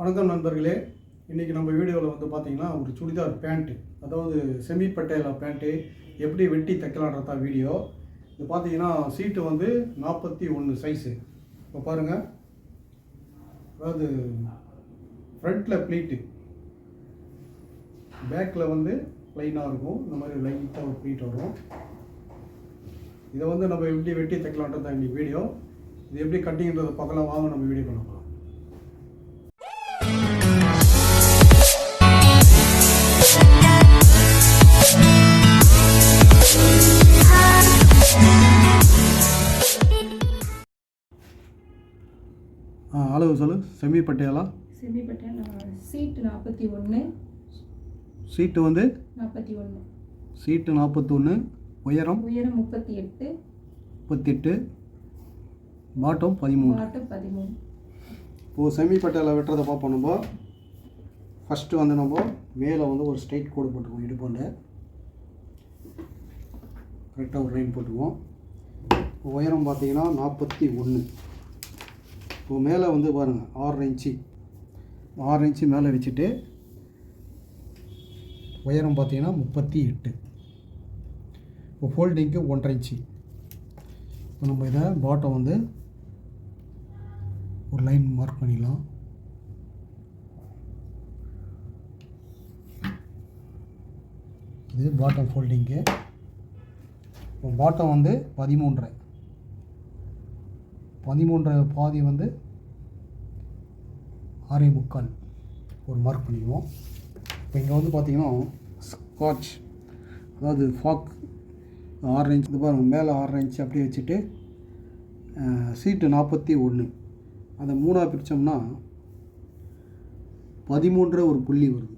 வணக்கம் நண்பர்களே. இன்றைக்கி நம்ம வீடியோவில் வந்து பார்த்தீங்கன்னா ஒரு சுடிதார் பேண்ட்டு அதாவது செமி பட்டேலா பேண்ட்டு எப்படி வெட்டி தைக்கலான்றதா வீடியோ. இது பார்த்தீங்கன்னா சீட்டு வந்து நாற்பத்தி ஒன்று சைஸு இப்போ பாருங்கள் அதாவது ஃப்ரண்ட்டில் ப்ளீட்டு பேக்கில் வந்து ப்ளைனாக இருக்கும். இந்த மாதிரி லைட்டாக ஒரு ப்ளீட் வரும். இதை வந்து நம்ம எப்படி வெட்டி தைக்கலான்றதா இன்றைக்கி வீடியோ. இது எப்படி கட்டிங்கன்றதை பார்க்கலாம். வாங்க நம்ம வீடியோ பண்ணலாம் அளவு சொல்லு செமி பட்டியாலா செமிப்பட்டேன் சீட்டு நாற்பத்தி ஒன்று சீட்டு வந்து? நாற்பத்தி ஒன்று சீட்டு நாற்பத்தொன்று உயரம்? உயரம் முப்பத்தி எட்டு. முப்பத்தெட்டு பாட்டம் பதிமூணு. பாட்டம் பதிமூணு. இப்போது செமி பட்டியாலா வெட்டுறதை பார்ப்போம் நம்ம. ஃபஸ்ட்டு வந்து நம்ம மேலே வந்து ஒரு ஸ்ட்ரைட் கோடு போட்டுக்குவோம் இடுப்பாண்ட கரெக்டாக ஒரு லைன் போட்டுக்குவோம். இப்போ உயரம் பார்த்தீங்கன்னா நாற்பத்தி ஒன்று இப்போ மேலே வந்து பாருங்கள் ஆறரை இன்ச்சு. ஆறு இன்ச்சு மேலே வச்சுட்டு உயரம் பார்த்தீங்கன்னா முப்பத்தி எட்டு. இப்போ ஃபோல்டிங்க்கு ஒன்றரை இன்ச்சு. இப்போ நம்ம இதை பாட்டம் வந்து ஒரு லைன் மார்க் பண்ணிடலாம். இது பாட்டம் ஃபோல்டிங்கு இப்போ பாட்டம் வந்து பதிமூன்றரை. பதிமூன்று பாதி வந்து ஆறே முக்கால் ஒரு மார்க் பண்ணிக்குவோம் இப்போ இங்கே வந்து பார்த்தீங்கன்னா ஸ்காட்ச் அதாவது ஃபாக் ஆறு இன்ச் இது பாருங்கள் மேலே ஆறு இன்ச் அப்படியே வச்சுட்டு சீட்டு நாற்பத்தி ஒன்று அதை மூணாக பிரித்தோம்னா பதிமூன்றரை ஒரு புள்ளி வருது.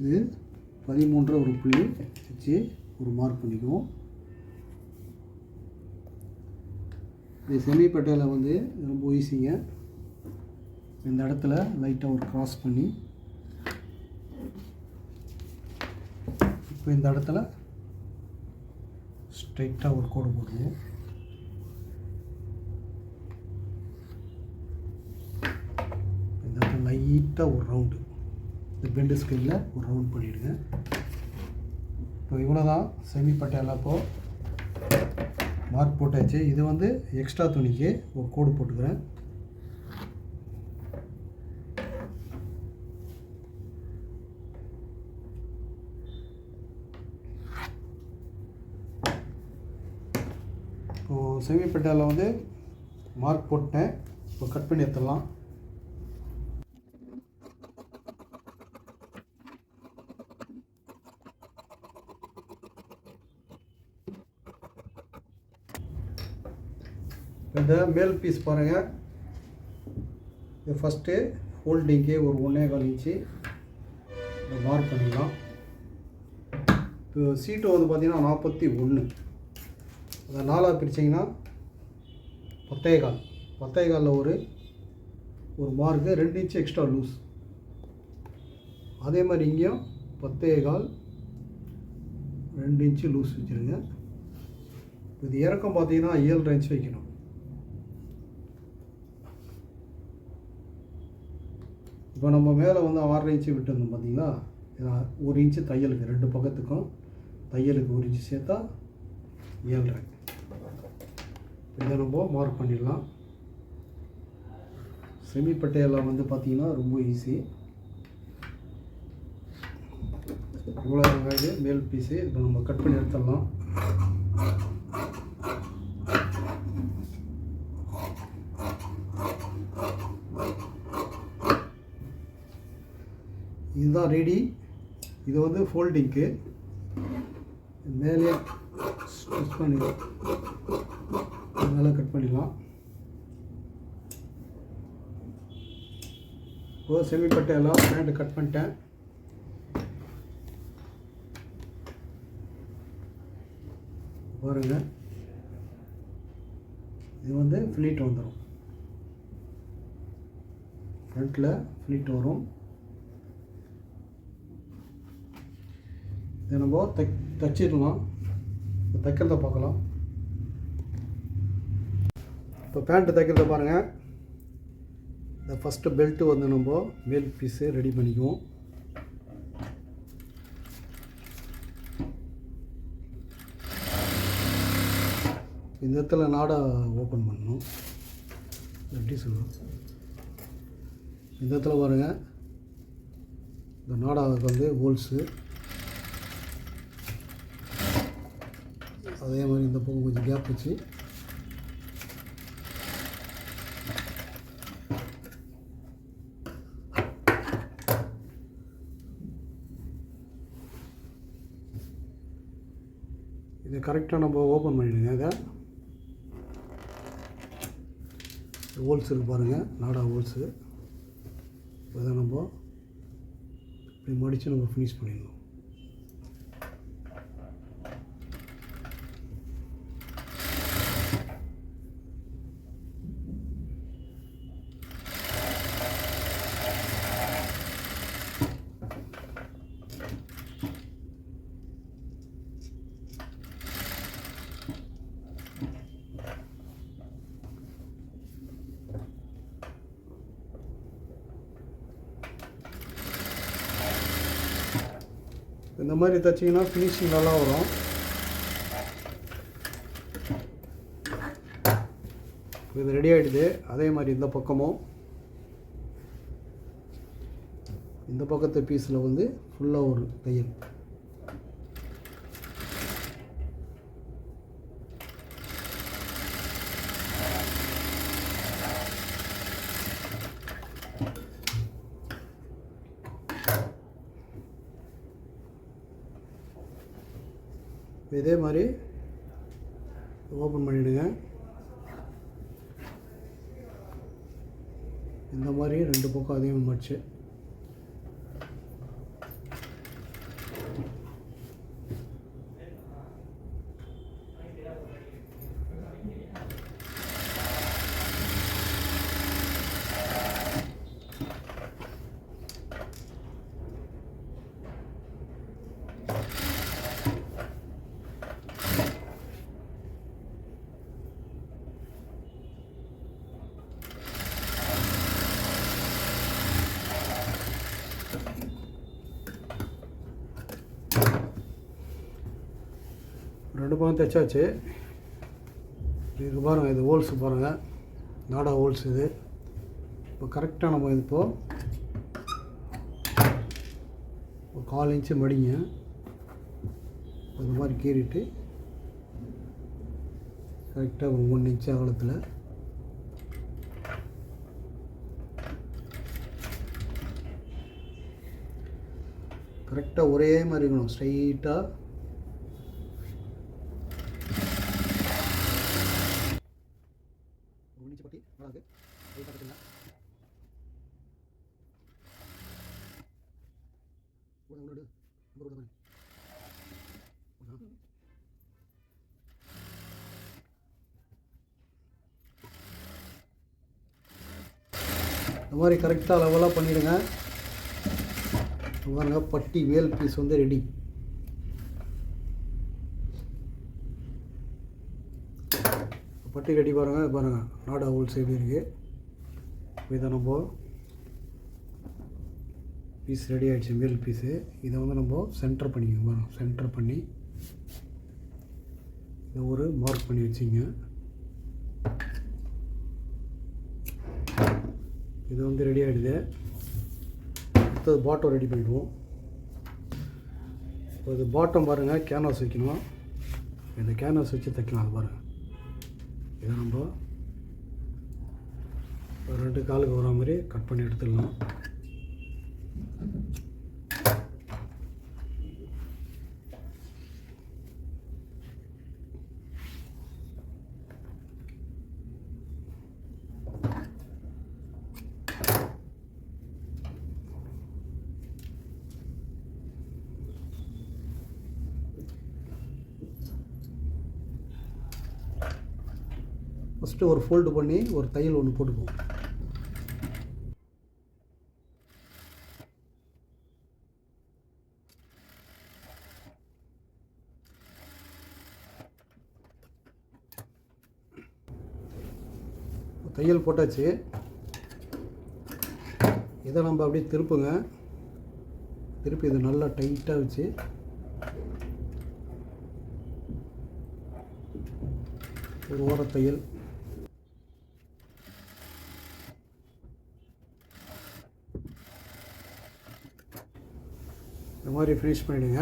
இது பதிமூன்றரை ஒரு புள்ளி வச்சு ஒரு மார்க் பண்ணிக்குவோம். இது செமி பட்டேல வந்து ரொம்ப ஈஸிங்க. இந்த இடத்துல லைட்டாக ஒரு கிராஸ் பண்ணி இப்போ இந்த இடத்துல ஸ்ட்ரைட்டாக ஒரு கோடு போடுவோம் இந்த இடத்துல லைட்டாக ஒரு ரவுண்டு இந்த பெண்டு ஸ்கேலில் ஒரு ரவுண்ட் பண்ணிவிடுங்க இப்போ இவ்வளோ தான் செமி பட்டேலா இப்போ மார்க் போட்டாச்சு. இது வந்து எக்ஸ்ட்ரா துணிக்கு ஒரு கோடு போட்டுக்கிறேன். இப்போது செமி வந்து மார்க் போட்டேன். இப்போ கட் பண்ணி எடுத்துடலாம். இந்த மேல் பீஸ் பாருங்கள் இது ஃபஸ்ட்டு ஹோல்டிங்க்கு ஒரு ஒன்றே கால் இன்ச்சு. இதை மார்க் பண்ணிடலாம் இப்போ சீட்டு வந்து பார்த்திங்கன்னா நாற்பத்தி ஒன்று அதை நாலாக பிரிச்சிங்கன்னா பத்தே கால். பத்தே காலில் ஒரு ஒரு மார்க்கு ரெண்டு இன்ச்சு எக்ஸ்ட்ரா லூஸ் அதே மாதிரி இங்கேயும் பத்தே கால் ரெண்டு இன்ச்சு லூஸ் வச்சுருங்க. இது இறக்கம் பார்த்தீங்கன்னா ஏழு இன்ச் வைக்கணும். இப்போ நம்ம மேலே வந்து ஆறரை இன்ச்சு விட்டுருந்தோம் பார்த்தீங்களா? ஒரு இன்ச்சு தையலுக்கு ரெண்டு பக்கத்துக்கும் தையலுக்கு ஒரு இன்ச்சு சேர்த்தா ஏழரை. இதை நம்ம மார்க் பண்ணிடலாம். செமிப்பட்டையெல்லாம் வந்து பார்த்தீங்கன்னா ரொம்ப ஈஸி இவ்வளோ இது மேல் பீஸு இப்போ நம்ம கட் பண்ணி எடுத்துடலாம். இதுதான் ரெடி இது வந்து ஃபோல்டிங்க்கு மேலே ஸ்டிச் பண்ணி மேலே கட் பண்ணிடலாம். ஓ செமி பட்டையெல்லாம் பேண்ட்டு கட் பண்ணிட்டேன். பாருங்க. இது வந்து ஃப்ளீட் வந்துடும் ஃப்ரண்ட்டில் ஃப்ளீட் வரும். இதை நம்ம தைக் தைச்சிடலாம். இப்போ தைக்கிறத பார்க்கலாம். இப்போ பேண்ட்டு தைக்கிறத பாருங்கள் இந்த ஃபஸ்ட்டு பெல்ட்டு வந்து நம்ம மேல் பீஸு ரெடி பண்ணிக்குவோம். இந்த இடத்துல நாடா ஓப்பன் பண்ணணும். எப்படி சொல்லணும் இந்த இடத்துல பாருங்கள் இந்த நாடாவுக்கு வந்து ஹோல்ஸு அதே மாதிரி இந்த பக்கம் கொஞ்சம் கேப் வச்சு. இதை கரெக்டாக நம்ம ஓப்பன் பண்ணிடுங்க இதை. ஹோல்ஸ் பாருங்கள் நாடா ஹோல்ஸு இதை நம்ம இப்படி மடித்து நம்ம ஃபினிஷ் பண்ணிடணும். இந்த மாதிரி தைச்சிங்கன்னா ஃபினிஷிங் நல்லா வரும். இது ரெடி ஆகிடுது அதே மாதிரி இந்த பக்கமும். இந்த பக்கத்து பீஸில் வந்து ஃபுல்லாக ஒரு தையல். இதே மாதிரி ஓப்பன் பண்ணிவிடுங்க இந்த மாதிரி ரெண்டு பக்கம் அதையும் மடிச்சு ரெண்டு பக்கம் தைச்சாச்சு. இது பாருங்கள் இது ஹோல்ஸ் பாருங்கள் நாடா ஹோல்ஸ் இது. இப்போ கரெக்டாக நம்ம இப்போது ஒரு கால் இன்ச்சு மடிங்க. அது மாதிரி கீறிட்டு கரெக்டாக ஒரு ஒன்று இன்ச்சு அகலத்தில் கரெக்டாக ஒரே மாதிரி இருக்கணும். ஸ்ட்ரைட்டாக ஒன்றிச்சு பட்டி வராது அது பார்த்துக்கலாம் ஒரு ஒன்று நம்பர் விட இந்த மாதிரி கரெக்டாக லெவலாக பண்ணிடுங்க. பாருங்கள் பட்டி வேல் பீஸ் வந்து ரெடி பட்டி ரெடி பாருங்கள் பாருங்கள் நாடா ஹோல்ஸ் எப்படி இருக்குது இதை நம்ம பீஸ் ரெடி ஆகிடுச்சு மேல் பீஸு இதை வந்து நம்ம சென்டர் பண்ணிக்கோங்க பாருங்கள் சென்டர் பண்ணி இதை ஒரு மார்க் பண்ணி வச்சுங்க. இது வந்து ரெடி ஆகிடுது அடுத்தது பாட்டம் ரெடி பண்ணிடுவோம். இப்போ இது பாட்டம் பாருங்கள் கேன்வாஸ் வைக்கணும். இந்த கேன்வாஸ் வச்சு தைக்கலாம் அது பாருங்கள் இதை நம்ம ஒரு ரெண்டு காலுக்கு வர மாதிரி கட் பண்ணி எடுத்துடலாம். ஃபஸ்ட்டு ஒரு ஃபோல்டு பண்ணி ஒரு தையல் ஒன்று போட்டுக்குவோம். தையல் போட்டாச்சு. இதை நம்ம அப்படியே திருப்புங்க. திருப்பி இது நல்லா டைட்டாக வச்சு. ஒரு ஓரத்தையல் இந்த மாதிரி ஃபினிஷ் பண்ணிடுங்க.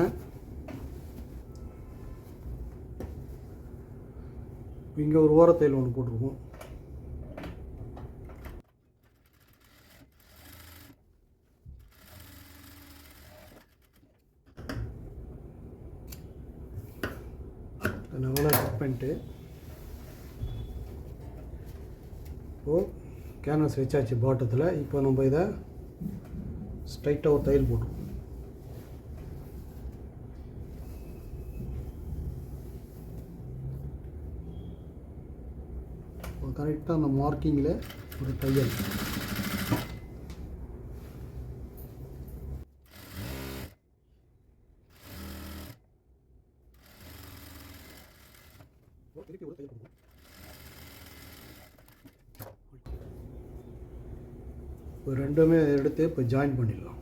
இங்கே ஒரு ஓரத்தையில் ஒன்று போட்டிருக்கோம். நல்லா கட் பண்ணிட்டு இப்போது கேன்வஸ் வச்சாச்சு பாட்டத்தில் இப்போ நம்ம இதை ஸ்ட்ரைட்டாக ஒரு தையல் போட்டுருவோம் கரெக்டாக அந்த மார்க்கிங்கில் ஒரு தையல். இப்போ ரெண்டுமே எடுத்து இப்போ ஜாயின் பண்ணிடலாம்.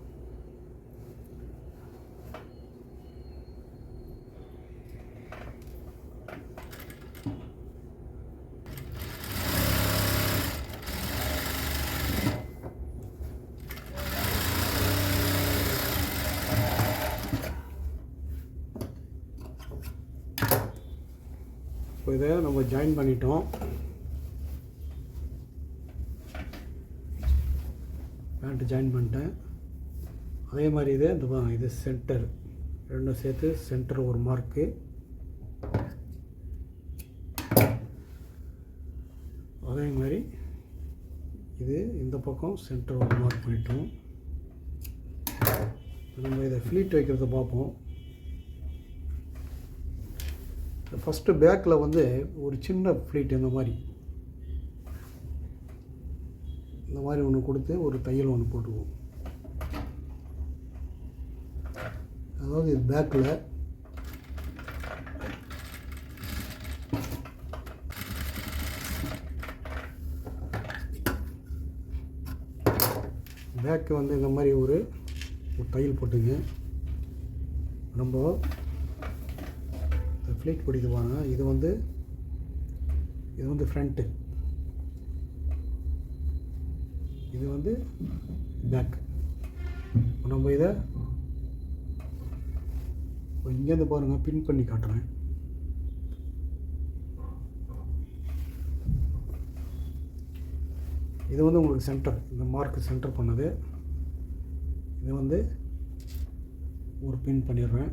இப்போ இதை நம்ம ஜாயின் பண்ணிட்டோம். பேண்ட்டு ஜாயின் பண்ணிட்டேன். அதே மாதிரி இது இந்த இது சென்டர் ரெண்டும் சேர்த்து சென்டர் ஒரு மார்க்கு அதே மாதிரி இது இந்த பக்கம் சென்டர் ஒரு மார்க் பண்ணிட்டோம். நம்ம இதை ஃப்ளீட் வைக்கிறத பார்ப்போம். ஃபஸ்ட்டு பேக்கில் வந்து ஒரு சின்ன ஃப்ளீட் இந்த மாதிரி. இந்த மாதிரி ஒன்று கொடுத்து ஒரு தையல் ஒன்று போட்டுக்குவோம் அதாவது இது பேக்கில் பேக்கு வந்து இந்த மாதிரி ஒரு ஒரு தையல் போட்டுங்க. நம்ம ஃப்ளீட் பிடிக்க பாருங்க இது வந்து இது வந்து ஃப்ரண்ட்டு இது வந்து பேக் நம்ம இதை இங்கேருந்து பாருங்கள் பின் பண்ணி காட்டுறேன். இது வந்து உங்களுக்கு சென்டர் இந்த மார்க் சென்டர் பண்ணது. இது வந்து ஒரு பின் பண்ணிடுறேன்.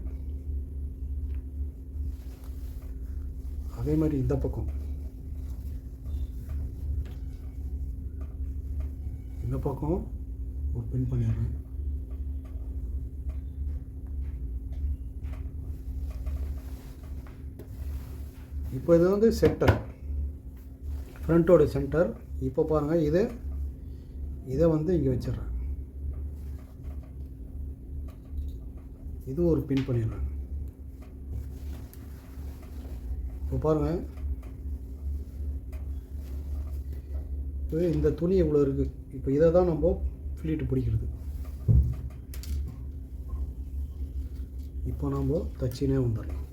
அதே மாதிரி இந்த பக்கம். இந்த பக்கம் ஒரு பின் பண்ணிடுறேன். இப்போ இது வந்து சென்டர். ஃப்ரண்ட்டோட சென்டர். இப்போ பாருங்கள் இதை இதை வந்து இங்கே வச்சிடுறேன். இது ஒரு பின் பண்ணிடுறேன். இப்போ பாருங்கள் இப்போ இந்த துணி இவ்வளோ இருக்குது இப்போ இதை தான் நம்ம ஃபில்லிட்டு பிடிக்கிறது. இப்போ நம்ம தச்சினே வந்துடலாம்.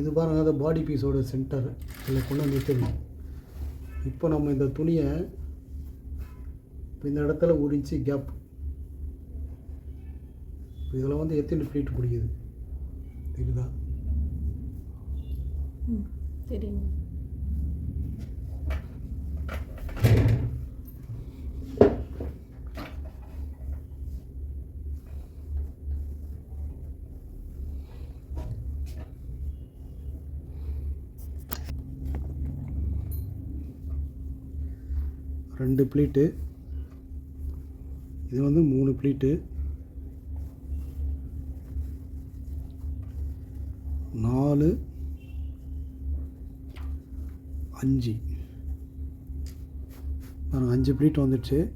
இது பாருங்கள் அந்த பாடி பீஸோட சென்டர் இதில் கொண்டு வந்து நிறுத்தணும் இப்போ நம்ம இந்த துணியை இப்போ இந்த இடத்துல ஒரு இன்ச்சு கேப் இதில் வந்து எத்தனை ஃப்ளீட் பிடிக்குது? தெரியுதா? சரிங்க தெரியும். ரெண்டு ப்ளீட்டு. இது வந்து மூணு ப்ளீட்டு. நாலு. அஞ்சு. அஞ்சு ப்ளீட் வந்துடுச்சு.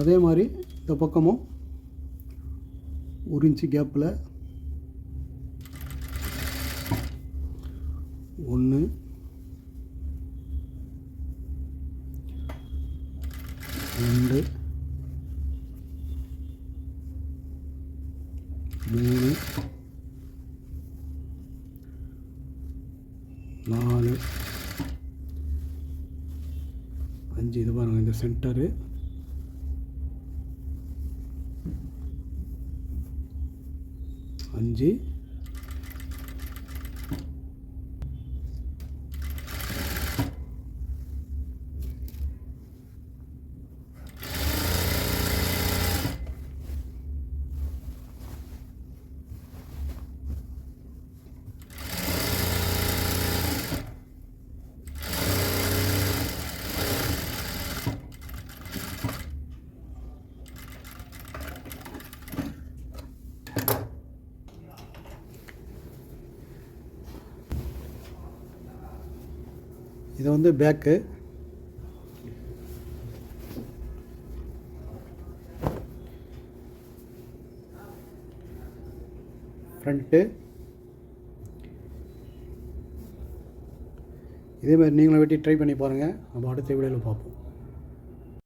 அதே மாதிரி இந்த பக்கமும் ஒரு இன்ச்சு கேப்பில் ஒன்று ரெண்டு மூணு நாலு அஞ்சு. இது பாருங்கள் இந்த சென்டரு. அஞ்சு இது வந்து பேக்கு ஃப்ரண்ட்டு இதே மாதிரி நீங்களும் வெட்டி ட்ரை பண்ணி பாருங்கள் நம்ம அடுத்த வீடியோவில் பார்ப்போம்.